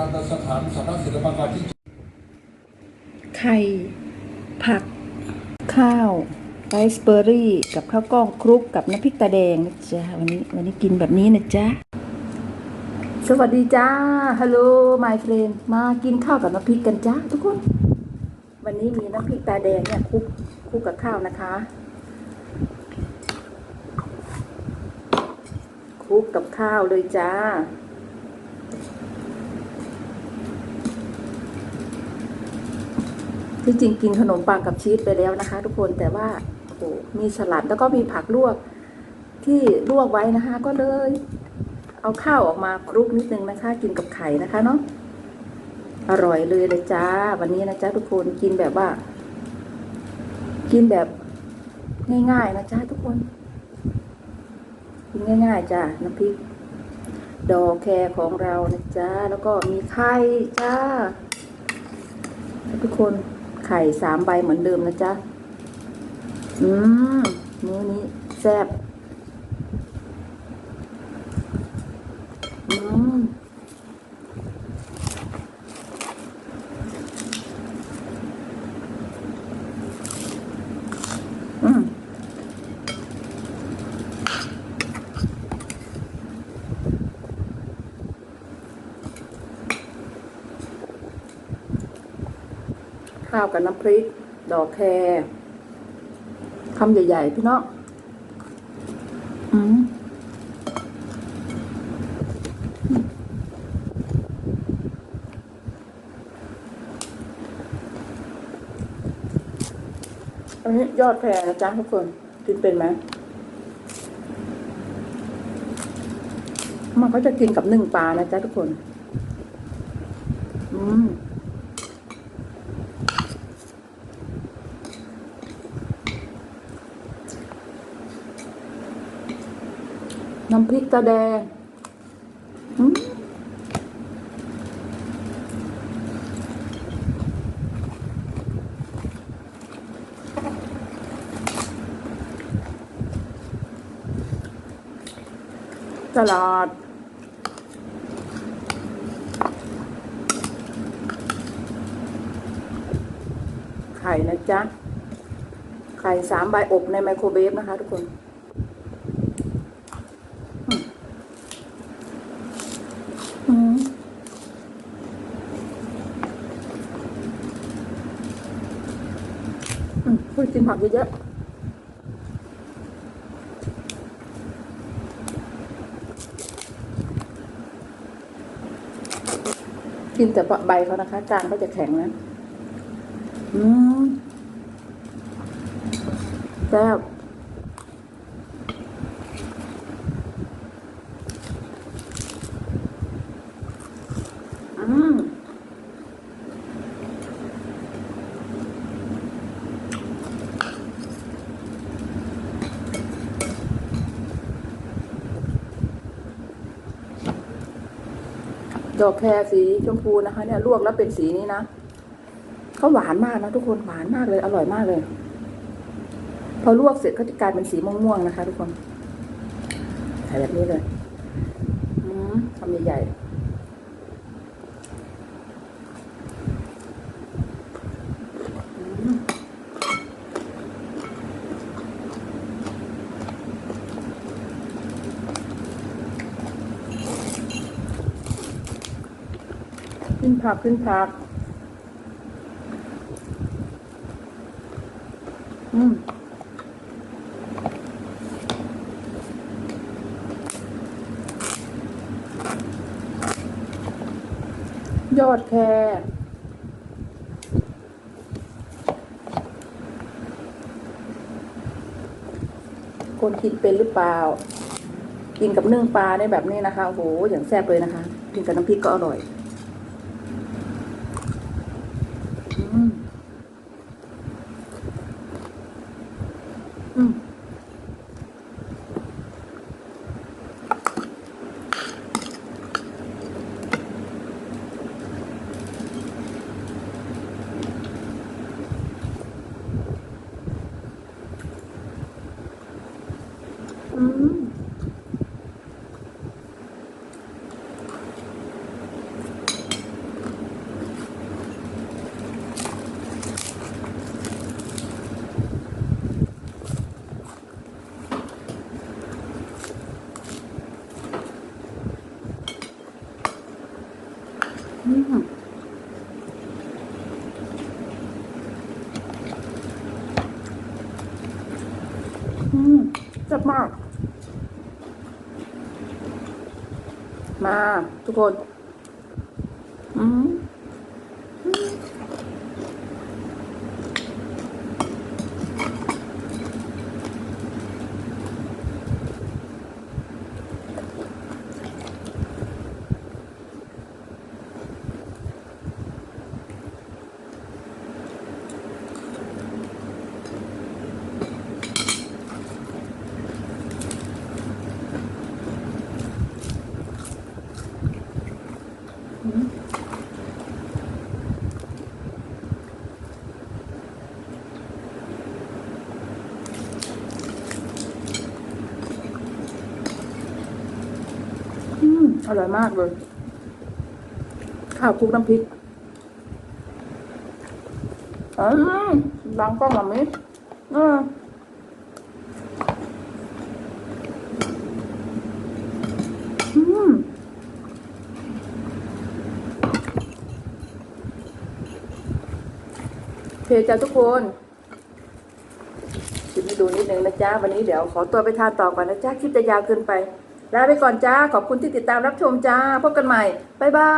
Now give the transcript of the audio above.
สถานสำนักศิลปกรที่ไข่ ผัก ข้าวไรซ์เบอร์รี่ กับข้าวกล้องคลุกกับน้ำพริกตาแดงนะจ๊ะวันนี้วันนี้กินแบบนี้นะจ๊ะ สวัสดีจ้าฮัลโหล my friend มากินข้าวกับน้ำพริกกันจ้าทุกคน วันนี้มีน้ำพริกตาแดงเนี่ยคลุกคลุกกับข้าวนะคะคลุกกับข้าวเลยจ้า ที่จริงกินขนมปังกับชีสไปแล้วนะคะ ทุกคนแต่ว่าโอ้โหมีสลัดแล้วก็มีผักลวกที่ลวกไว้นะคะ ก็เลย เอาข้าวออกมาคลุกนิดนึงนะคะ กินกับไข่นะคะเนาะอร่อยเลยเลยจ้าวันนี้นะจ๊ะทุกคนกินแบบว่า กินแบบง่ายๆนะจ๊ะทุกคนกินง่าย ๆจ้าน้ำพริกดอกแครของเรานะจ๊ะแล้วก็มีไข่จ้าทุกคน ไข่สามใบเหมือนเดิมนะจ๊ะ อืมมื้อนี้แซ่บอืมอืม ข้าวกับน้ำพริก ดอกแครคำใหญ่ ๆ พี่น้องอืมอันนี้ยอดแพรนะจ๊ะทุกคนกินเป็นไหมมันก็จะกินกับหนึ่งปลานะจ๊ะทุกคน อืม น้ำพริกตาแดงอืมตลาดไข่นะจ๊ะ ไข่สามใบอบในไมโครเวฟนะคะทุกคน อืมพูดกินผักเยอะๆกินแต่ใบเขานะคะกลางก็จะแข็งนะอืมแซ่บอืม ดอกแครสีชมพูนะคะเนี่ยลวกแล้วเป็นสีนี้นะเขาหวานมากนะทุกคนหวานมากเลย อร่อยมากเลย พอลวกเสร็จก็จะกลายเป็นสีม่วงๆนะคะ ทุกคนใส่แบบนี้เลยอืมทำใหญ่ๆอืม ขึ้นผักขึ้นผัก อืมยอดแครคนกินเป็นหรือเปล่า กินกับนึ่งปลาในแบบนี้นะคะ โอ้โห อย่างแซ่บเลยนะคะ กินกับน้ำพริกก็อร่อย อืม อืม อืม อืมอืมแซ่บ มาก มา ทุกคน อืมอืม อร่อยมากเลย ข้าวคลุกน้ำพริกอืมล้างกล้องแบบนี้อืมเคจ้าทุกคนชิมให้ดูนิดนึงนะจ๊ะ วันนี้เดี๋ยวขอตัวไปทานต่อก่อนนะจ๊ะ คลิปจะยาวเกินไป ลาไปก่อนจ้า ขอบคุณที่ติดตามรับชมจ้า พบกันใหม่ บ๊ายบาย